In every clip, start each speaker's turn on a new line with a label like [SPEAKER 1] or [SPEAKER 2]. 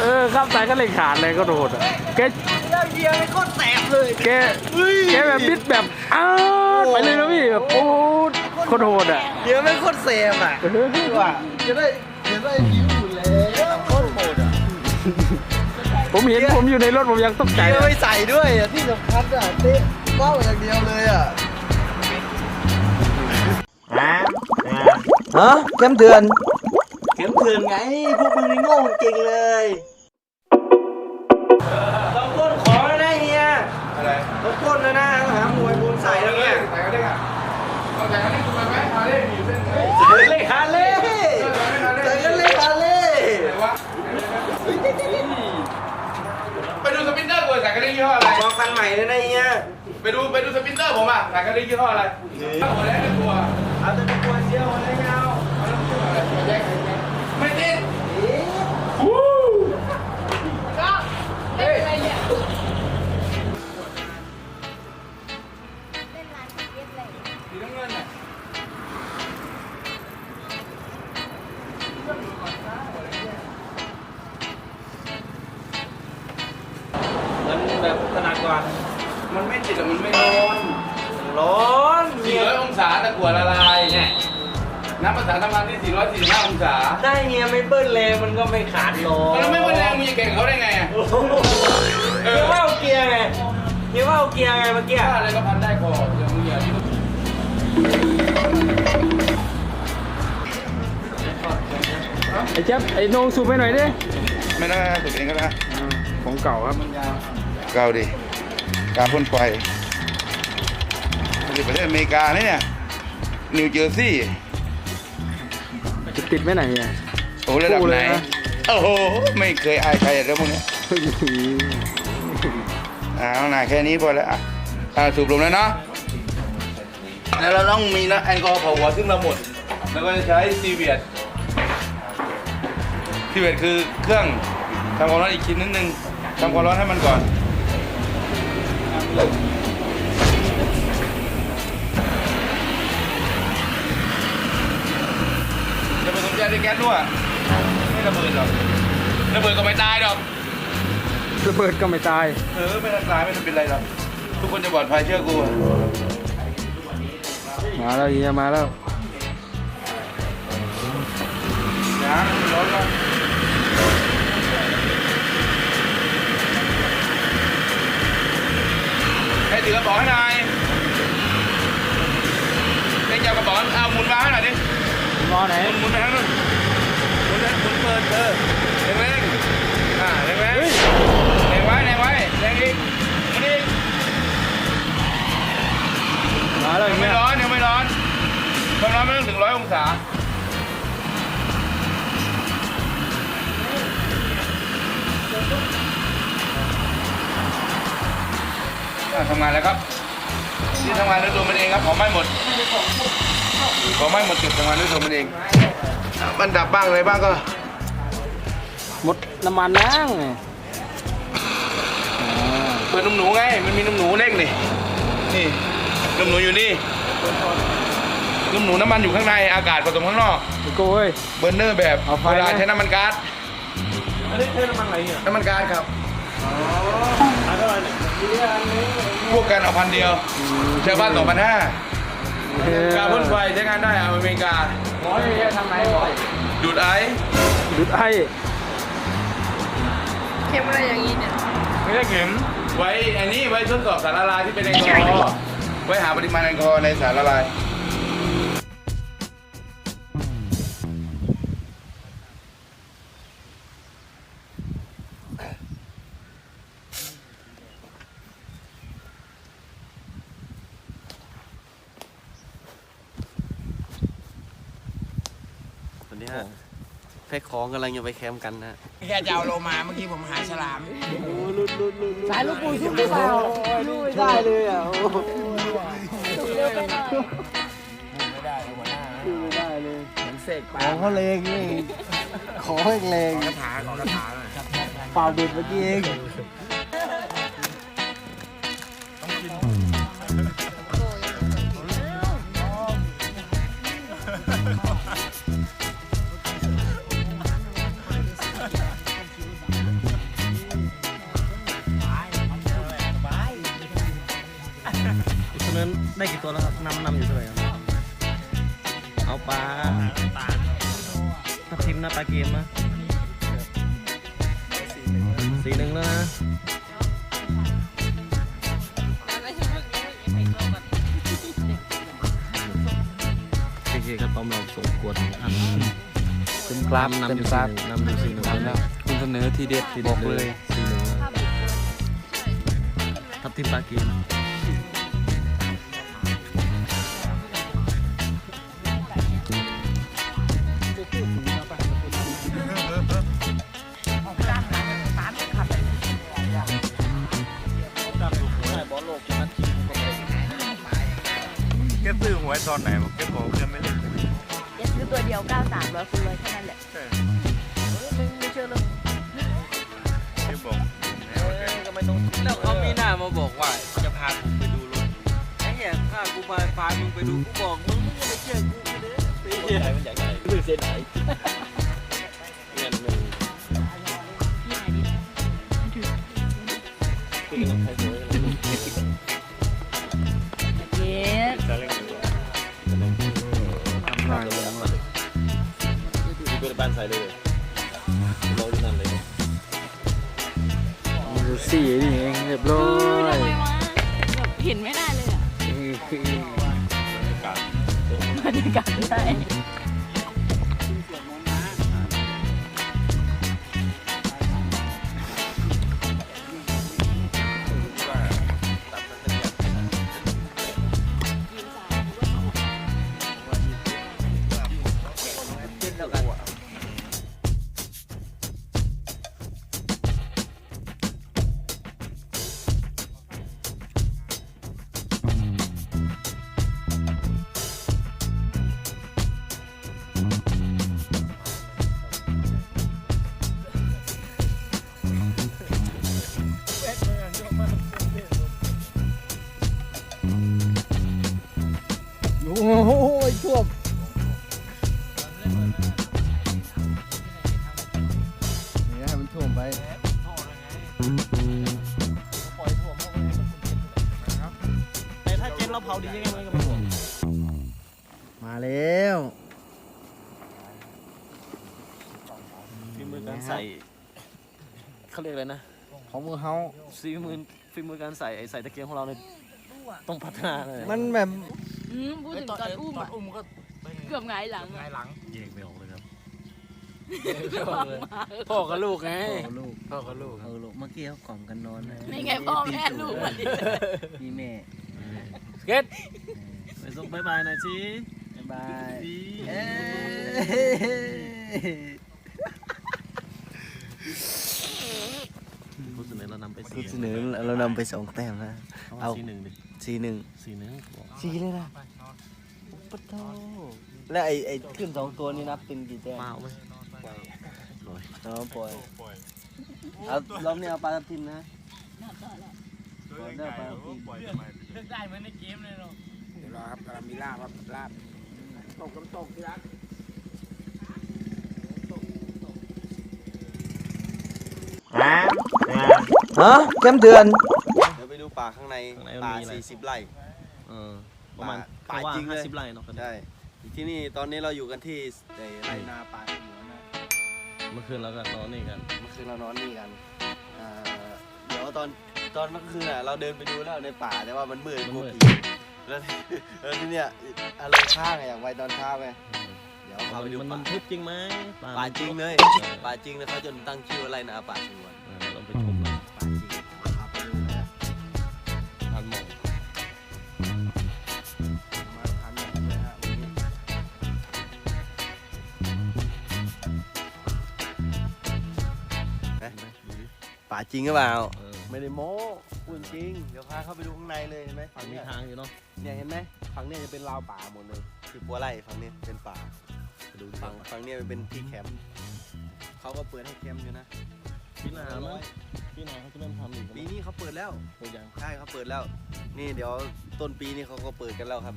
[SPEAKER 1] เออข้ามสายก็เลยขาดเลยก็โดดอะแก
[SPEAKER 2] แล้วเบียร์ไม่โคตรแสบเลย
[SPEAKER 1] แกแกแบบบิดแบบอ้าวไปเลยนะพี่แบบปูดโคตรโหดอะ
[SPEAKER 2] เบียร์ไม่โคตรแสบอะ
[SPEAKER 1] เออ
[SPEAKER 2] ว่าจะได้จะได้ยิ้มอยู่แล้วโคตรโหดอะ
[SPEAKER 1] ผมเห็นผมอยู่ในรถผมยังตกใจ
[SPEAKER 2] เบียร์
[SPEAKER 1] อะ
[SPEAKER 2] ไม่ใส่ด้วยอะที่สำคัญอะเตะเบ้าอย่างเดียวเลยอะ เข็มเถื่อนเข็มเถื่อนไง พวกมึงนี่โง่จริงเลยต้องก้นขอแล้วนะเฮีย
[SPEAKER 3] อะไร
[SPEAKER 2] ต้องก้นแล้วนะหามวยบุญใส่แล้วเนี่ย
[SPEAKER 3] ใส่ก็ได้ค่ะเอาใส่ก็ได้คุณมาไหมมาได้มีเส้นไหน
[SPEAKER 2] เล่ฮาเล่ใส่กันเล่ฮาเล่
[SPEAKER 3] ไหนวะไปดูสปินเตอร์กูใส่ก็ได้ยี่ห้ออะไร
[SPEAKER 2] มองคันใหม่เลยนะเฮีย
[SPEAKER 3] ไปดูไปดูสปินเตอร์ผมอะใส่ก็ได้ยี่ห้ออะไรหัวแรกเป็นตัว
[SPEAKER 2] เอาแต่เป็นตัว เชียวอะไรเงา
[SPEAKER 3] ไม่ติด
[SPEAKER 4] เล่นร้านเย็บเลย
[SPEAKER 3] สีน้ำเงินเนี่ย
[SPEAKER 2] มันแบบขนาดกว่า
[SPEAKER 3] มันไม่ติดหรอกมันไม่ร้อน
[SPEAKER 2] ร้อน
[SPEAKER 3] 400 องศาตะกั่วละลายเนี่ยน้ำภาษาทำงานที่ 445 องศา
[SPEAKER 2] ได้เฮียไม่เบิ้ลเลยมันก็ไม่ขาดหรอก
[SPEAKER 3] แล้วไม่ว่าแรงมึงจะเก่งกับเขาได้ไงอะ
[SPEAKER 2] เฮียว่าเอาเกียร์ไงเฮียว่าเอาเกียร์ไงเมื่อกี้
[SPEAKER 3] ถ้าอะไรก็พันได้พออย่างมึงอย่าที่
[SPEAKER 1] ไอ้เจ๊บไอ้โหนงสูบไปหน่อยดิ
[SPEAKER 5] ไม่ได้สุดเองก็ได้
[SPEAKER 1] ของเก่าครับ
[SPEAKER 5] เกาดิ การพ่นไฟ นี่ประเทศอเมริกาเนี่ย นิวเจอร์ซีย์
[SPEAKER 1] จะติดไหมไหนเนี่ย
[SPEAKER 5] โอ้ระดับ
[SPEAKER 1] สู้
[SPEAKER 5] ไห
[SPEAKER 1] เล
[SPEAKER 5] น
[SPEAKER 1] ยนะ
[SPEAKER 5] โอ้โห ไม่เคยอายใครเรื่องพวกนี้เอาหน่าแค่นี้พอแล้วอะอะสูบลมแล้วเนาะ
[SPEAKER 3] แล้วเราต้องมีนะแอลกอฮอล์เผาหัวซึ่งเราหมด แล้วก็จะใช้ซีเวียด
[SPEAKER 5] ที่เวทคือเครื่องทำความร้อนอีกชิ้นนิดนึงทำความร้อนให้มันก่อน
[SPEAKER 3] ด้วยแก๊สรั่วไม่ระเบิดหรอกระเบิดก็ไม่ตายหรอก
[SPEAKER 1] ระเบิดก็ไม่ตาย
[SPEAKER 5] เออไม่ต้องตายไม่ต้องเป็นไรหรอกทุกคนจะปลอดภัยเชื่อกู
[SPEAKER 1] มาแล้วเฮียมาแล้ว
[SPEAKER 5] นะร้อนก่อนให้ถือกระป๋องให้หน่อยเล่นจับกระป๋องเอาหมุนมาให้หน่อยดิ
[SPEAKER 1] รอไหน
[SPEAKER 5] หมุนหมุนไปทางนู้นหมุนหมุนเปิดเออแรงแรงอ่าแรงแรงแรงไว้แรงไว้แรงอีกหมุนอีก
[SPEAKER 1] มาแล้ว
[SPEAKER 5] ยังไม่ร้อนยังไม่ร้อนความร้อนไม่ต้องถึงร้อยองศาทำงานแล้วครับ ที่ทำงานด้วยตัวมันเองครับ ของไม่หมด ของไม่หมดเก็บทำงานด้วยตัวมันเองอะมันดับบ้างอะไรบ้างก็
[SPEAKER 1] หมดน้ำมันนั่ง
[SPEAKER 5] เปิดนมหนูไง มันมีนมหนูเล็กนี่ นี่นมหนูอยู่นี่นมหนูน้ำมันอยู่ข้างใน อากาศผสมข้างนอก
[SPEAKER 1] ไอ้โก้เว้ย
[SPEAKER 5] เบอร์เนอร์แบบ
[SPEAKER 1] เอาไฟ
[SPEAKER 5] เวลา
[SPEAKER 1] ไหม
[SPEAKER 5] ใช้น้ำมันก๊าซ
[SPEAKER 2] อันนี้เทน้ำมันอะไรเนี่ย
[SPEAKER 5] น้ำมันก๊าซครับ
[SPEAKER 2] อันเท่าไหร่เนี่ยเบียร์อันนี้
[SPEAKER 5] พวกกันเอาพันเดียวชาวบ้านสองพันห้า
[SPEAKER 1] เออ
[SPEAKER 5] การพ่นไฟใช้งานได้เอาอเมริกา
[SPEAKER 2] ร้อยเฮียทำไหนร้อย
[SPEAKER 5] ดูดไอซ์
[SPEAKER 1] ดูดไอ้
[SPEAKER 4] เข็มอะไรอย่างนี้เนี่ย
[SPEAKER 5] ไม่ได้เข็มไว้อันนี้ไว้ทดสอบสารละลายที่เป็นแอลกอฮอล์ไว้หาปริมาณแอลกอฮอล์ในสารละลาย
[SPEAKER 6] คของกำลังจะไปแคมป์กันนะ
[SPEAKER 2] แค่จะเอาโลมาเมื่อกี้ผมหาฉลาม
[SPEAKER 1] สายลูกปูชุบหรือเปล่าลูไม่ได้เลยอะโอ้ไม่ได้เลย
[SPEAKER 2] ของเขาเลงนี่ขอให้เลงกระถาขอกระถาเปล่าเบ็ดเมื่อกี้เอง
[SPEAKER 7] ตัวแล้วครับนำนำอยู่เท่าไหร่ครับเอาปลาทับทิมนะปลาเกมนะสี่หนึ่งแล้วนะโอเคครับต้อมเราส่งกวดอัน
[SPEAKER 2] เต็มกราฟ
[SPEAKER 7] นำ
[SPEAKER 2] เต็
[SPEAKER 7] อ
[SPEAKER 2] ม
[SPEAKER 7] ยู่
[SPEAKER 2] กราฟ
[SPEAKER 7] สี่หนึ่งนำอยู่สี่หนึ่ง
[SPEAKER 2] ทำแล้วคุณเสนอทีเด็ดบอกเลย
[SPEAKER 7] สี่หนึ่งนะทับทิมปลาเกม
[SPEAKER 5] แกซื้อหวยตอนไหนวะแกบอกแกไม่เล่น
[SPEAKER 4] อย่าซื้อตัวเดียว93ร้อยคุณเลยแค่นั้นแหละเออมึงไม่เชื่อเรื่อง
[SPEAKER 5] แกบอกแม่ว่าแก
[SPEAKER 2] แล้วเขามีหน้ามาบอกว่าจะพาผมไปดูรถไอ้เหี้ยพากูมาพามึงไปดูกูบอกมึงมึงจะไปเชื่อกูไปเลยไปเหี้ยมันใหญ่ใหญ่มือเส้นไหน
[SPEAKER 3] ท่วม นี่ให้มันท่วมไป
[SPEAKER 7] แต่ถ้าเจนเราเผาดียังไงมันก็ไม่หมด
[SPEAKER 3] มาแล้ว
[SPEAKER 7] ฝีมือการใส่เขาเรียกอะไรนะ
[SPEAKER 3] ของมือเฮา
[SPEAKER 7] ฝีมือฝีมือการใส่ไอ้ใส่ตะเกียงของเราเนี่ยต้องพัฒนาเลย
[SPEAKER 3] มันแบบ
[SPEAKER 4] อืมพูดถึงตอนอุ้มอะเกือบหงายหลังอะ
[SPEAKER 7] แยกไม่ออกเลยครับ
[SPEAKER 2] พ่อกับลูกไง
[SPEAKER 3] พ่อลูก
[SPEAKER 2] พ่อกับลูก
[SPEAKER 3] เออลูกเมื่อกี้เขากล่อมกันนอนนะ
[SPEAKER 4] นี่ไงพ่อแม่ลูกมันดิ
[SPEAKER 3] นี่แม่
[SPEAKER 2] เก็ต
[SPEAKER 7] ไปส่งบายบายหน่อยสิ
[SPEAKER 3] บ๊ายบาย
[SPEAKER 7] ดี
[SPEAKER 3] เอ้ย
[SPEAKER 7] ผู้เส นอเรานำไป
[SPEAKER 3] คุณ
[SPEAKER 7] สี่
[SPEAKER 3] เสนอเรานำไปสองแต้มแล้ว
[SPEAKER 7] เอา
[SPEAKER 3] เอา
[SPEAKER 7] สี่หนึ่งดิ
[SPEAKER 3] สี่หนึ่ง
[SPEAKER 7] สี่หนึ่ง
[SPEAKER 3] สี่เลยนะปะโตแล้วไอ้ไอ้ขึ้นสองตัวนี้นับเป็นกี่แต้ม
[SPEAKER 7] เปล่าไหมลอย
[SPEAKER 3] อ๋อปล่อยเอารอบนี้เอาปลาทับทิมนะปล่อยได้ปลาทับทิม
[SPEAKER 2] ได้เหมือนในเกมเลยเนาะเดี๋ยวรอครับกำลังมีลาบครับลาบตกน้ำตกที่รัก
[SPEAKER 3] ฮะแก้มเดือน
[SPEAKER 2] เดี๋ยวไปดูป่าข้างใน
[SPEAKER 7] ข้างในมัน
[SPEAKER 2] ป่า
[SPEAKER 7] มีอะไร
[SPEAKER 2] 40ไร่
[SPEAKER 7] เออประมาณ
[SPEAKER 2] ป่า
[SPEAKER 7] ป่า
[SPEAKER 2] จริงเลย
[SPEAKER 7] ห้าสิบไร่เนาะ
[SPEAKER 2] ใช่ที่นี่ตอนนี้เราอยู่กันที่ไอ้ไรนาป่าสงวนนะ
[SPEAKER 7] เมื่อคืนเราก็นอนนี่กัน
[SPEAKER 2] เมื่อคืนเรานอนนี่กันอ่าเดี๋ยวตอนตอนเมื่อคืนอะเราเดินไปดูแล้วในป่าแต่ว่ามันมืดกลัวผีแล้วแล้วที่เนี้ยอารมณ์ข้างอะอยากไปตอนเช้าไงเดี๋ยวพาไปดู
[SPEAKER 7] มันมัน
[SPEAKER 2] ป่า
[SPEAKER 7] ทุบจริงไหม
[SPEAKER 2] ป่าจริงเลยป่าจริงเลยเขาจนตั้งชื่อว่าไรนาป่าสงวน จริง
[SPEAKER 7] ห
[SPEAKER 2] รือเปล่า
[SPEAKER 7] เออ
[SPEAKER 2] ไม่ได้โม้พูดจริง เดี๋ยวพาเข้าไปดูข้างในเลยเห็นไหมฝั่ง
[SPEAKER 7] มี
[SPEAKER 2] เนี้ย
[SPEAKER 7] ทางอยู่เนาะ
[SPEAKER 2] เนี่ยเห็นไหมฝั่งเนี้ยจะเป็นราวป่าหมดเลยที่ปัวไร่ฝั่งเนี้ยเป็นป่า
[SPEAKER 7] ไปดูดิ
[SPEAKER 2] ฝั่งฝั่งเนี้ยมันเป็นที่แคมป์เขาก็เปิดให้แคมป์อยู่นะ
[SPEAKER 7] พี่นามั้งพี่นาเขาจะเริ่มทำอีก
[SPEAKER 2] ปีนี้เขาเปิดแล้ว
[SPEAKER 7] ตัวอย่าง
[SPEAKER 2] ใช่เขาเปิดแล้ว นี่เดี๋ยวต้นปีนี้เขาก็เปิดกันแล้วครับ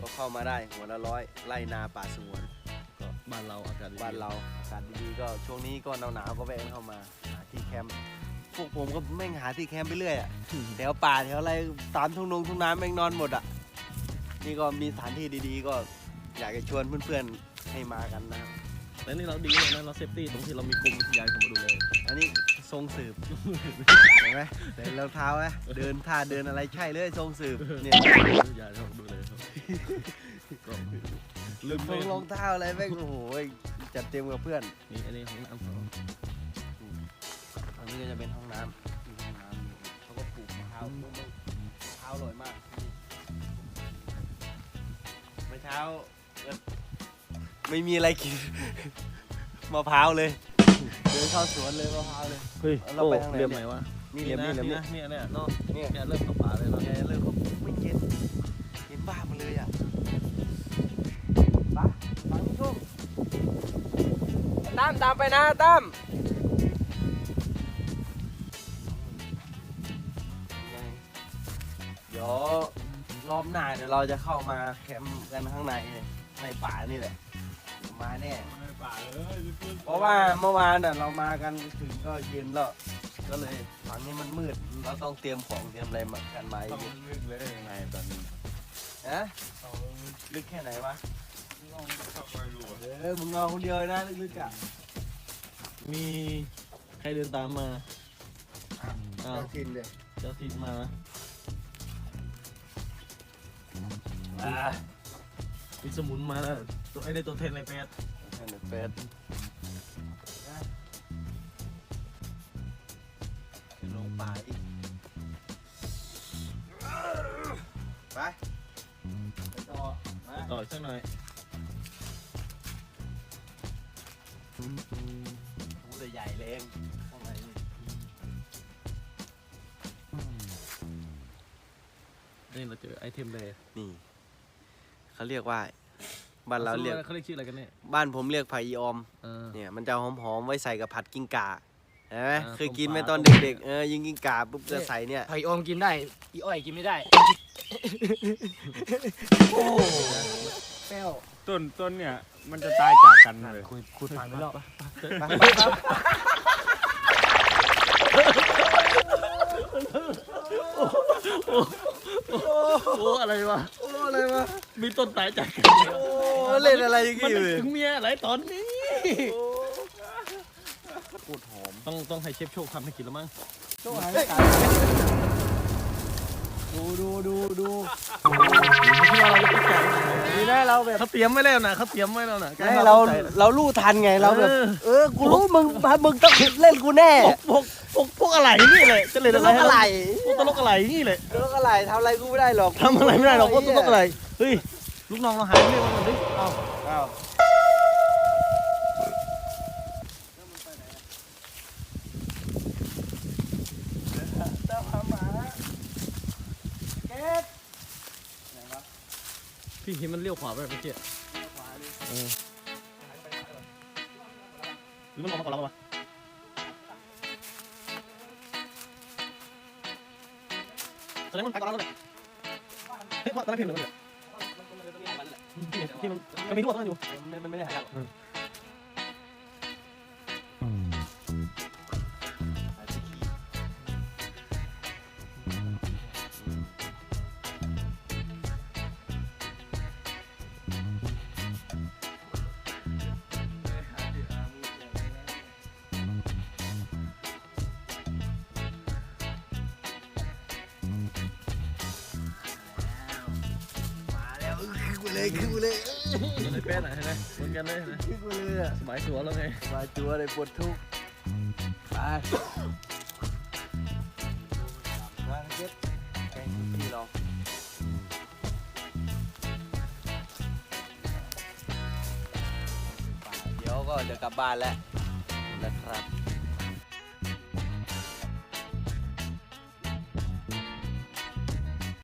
[SPEAKER 2] ก็เข้ามาได้หัวละร้อยไร่นาป่าสงวน
[SPEAKER 7] ก็บ้านเราอากาศดี
[SPEAKER 2] บ้านเราอากาศดีๆก็ช่วงนี้ก็หนาวๆก็แวะกันเข้ามาหาที่แคมป์พ วกผมก็แม่งหาที่แคมป์ไปเรื่อยอะแถวป่าแถวอะไรตามทุ่งนงทุ่งน้ำแม่งนอนหมดอะนี่ก็มีสถานที่ดีๆ ก็อยากจะชวนเพื่อนๆให้มากันนะครับ
[SPEAKER 7] แต่นี่เราดีเลยนะเราเซฟตี้ตรงที่เรามีกรมวิทยาเข้ามาดูแล
[SPEAKER 2] อันนี้ทรงสืบเห็นไหมเดินรองเท้าไหมเดินท่าเดินอะไรใช่เลยทรงสืบเนี่ย
[SPEAKER 7] วิทยาเข้ามาดูแลครับก็ลืม
[SPEAKER 2] ท
[SPEAKER 7] ไป
[SPEAKER 2] รงรองเท้าอะไรแม่งโอ้โหจัดเต็มกับเพื่อน
[SPEAKER 7] นี่อันนี้ของน้ำสอง
[SPEAKER 2] อั นนี้ก็จะเป็นห้องน้ำมีห้องน้ำมีเขาก็ปลูกมะพร้าวมะพร้าวอร่อยมากเมื่อเช้าเอ่อไม่มีอะไรกินมะพร้าวเลย เดินเข้าสวนเลยมะพร้าวเลย
[SPEAKER 7] เฮ้ย
[SPEAKER 2] เราไปทางไหน
[SPEAKER 7] เรียมไหนวะ
[SPEAKER 2] นี่เหลี่ยมนี่เหลี่ยมนี่
[SPEAKER 7] นะเนี่ยเนี่ยเนาะ
[SPEAKER 2] เนี่ย
[SPEAKER 7] เนี่ยเริ่มเข้าป่าเลยเนาะ
[SPEAKER 2] แกเริ่มเขาไม่เย็นเย็นบ้ามาเลยอะไปฟังทุก
[SPEAKER 3] ตามตามไปนะตาม
[SPEAKER 2] อบหน้าเดี๋ยวเราจะเข้ามาแคมป์กันข้างในในป่านี่แหละ มาแน่เพราะว่าเมื่อวานน่ะเรามากันถึงก็เย็นแล้ว ก็เลยฝั่งนี้มันมืด เราต้องเตรียมของเตรียมอะไรมากันมาอีก
[SPEAKER 8] ลึกเลยยังไงตอนนี้
[SPEAKER 2] นะลึกแค่ไหนวะเออ มึงนอนคนเดียวเลยนะลึกๆอะ
[SPEAKER 7] มีใครเดินตามมา อ้าว
[SPEAKER 2] เจ้าทินเลย
[SPEAKER 7] เจ้าทินมา
[SPEAKER 2] อ่า
[SPEAKER 7] มีสมุนมาแล้วตัวไอ้ได้ตัวเทนอะไรแปด
[SPEAKER 2] นั่นแหละเฟสลงป่าอีกไปไปต่อมา
[SPEAKER 7] ต่ออีกสักหน่อย
[SPEAKER 2] หูแต่ใหญ่แรงข้างในนี่
[SPEAKER 7] นี่เราเจอไอเทมเลย
[SPEAKER 2] นี่ เขาเรียกว่า บ้านเราเรียก
[SPEAKER 7] เขาเรียกชื่ออะไรกันเนี่ย
[SPEAKER 2] บ้านผมเรียกไผ่อีออม
[SPEAKER 7] เออ
[SPEAKER 2] เนี่ยมันจะหอมๆไว้ใส่กับผัดกิ้งก่าเห็นไหม
[SPEAKER 7] อ่า
[SPEAKER 2] เคยกินไหม
[SPEAKER 7] ต้มปลา
[SPEAKER 2] ตอนเด็กๆเออยิงกิ้งก่าปุ๊บจะใส่เนี่ย
[SPEAKER 3] ไผ่อมกินได้ อีอ้อยกินไม่ได้
[SPEAKER 2] โอ้แป้ว
[SPEAKER 8] ต้นต้นเนี่ย มันจะตายจากกันเลย
[SPEAKER 3] คุยคุยผ่านไปแล้ว
[SPEAKER 7] โอ้อะไรวะ
[SPEAKER 2] โอ้ อะไรวะ
[SPEAKER 7] มีต้นตายจาก
[SPEAKER 2] โอ้เล่นอะไรอย่าง
[SPEAKER 7] มัน
[SPEAKER 2] งี้
[SPEAKER 7] นึ
[SPEAKER 2] เล
[SPEAKER 7] ก
[SPEAKER 2] ย
[SPEAKER 7] ถึงเมียหลายตอนนี้
[SPEAKER 2] พูดหอม
[SPEAKER 7] ต้องต้องให้เชฟโชคทำให้กินแล้วมั้ง
[SPEAKER 2] ดูดูดูดู
[SPEAKER 7] นี่ได้เราแบบเขาเตรียมไว้แล้วนะเขาเตรียมไว้แล้วนะ
[SPEAKER 2] ให้เราเราลู่ทันไงเราแบบ
[SPEAKER 7] เออ
[SPEAKER 2] เออกูรู้มึงมึงต้องเล่นกูแน่
[SPEAKER 7] พวกพวกพวกอะไรนี่เลยจะเล่น
[SPEAKER 2] ต
[SPEAKER 7] อะ
[SPEAKER 2] ล
[SPEAKER 7] ไร
[SPEAKER 2] กอะไร
[SPEAKER 7] พวกตลกอะไรนี่เลย
[SPEAKER 2] ตลกอะไรทำอะไรกูไม่ได้หรอก
[SPEAKER 7] ทำอะไรไม่ได้หรอกพวกตลกอะไรเฮ้ยลูกน้องเราหายไปเลยมันดิเอา
[SPEAKER 2] อ้า
[SPEAKER 7] พี่เห็นมันเลี้ยวขวาไปเมื่อกี้เออหรือมันออกมาก่อนเราปะแสดงว่ามันไปก่อนเราเลยเฮ้ยเพราะตอนนั้นพี่เหลือเลยที่มันมันมีรั่วตอนนั้นอยู่
[SPEAKER 2] มันไม่ได้หายหรอก กูเลยขึ้นกูเลย
[SPEAKER 7] มันเลยแป้นอะเห็นไหมเหมือนกันเลยเห็นไหม
[SPEAKER 2] ขึ้นกูเลยอะ
[SPEAKER 7] สบายสวนแล้วไง
[SPEAKER 2] มาจัวเลยปวดทุกข์ไปมาเก็บแกงที่เราเดี๋ยวก็จะกลับบ้านแล้วนะครับ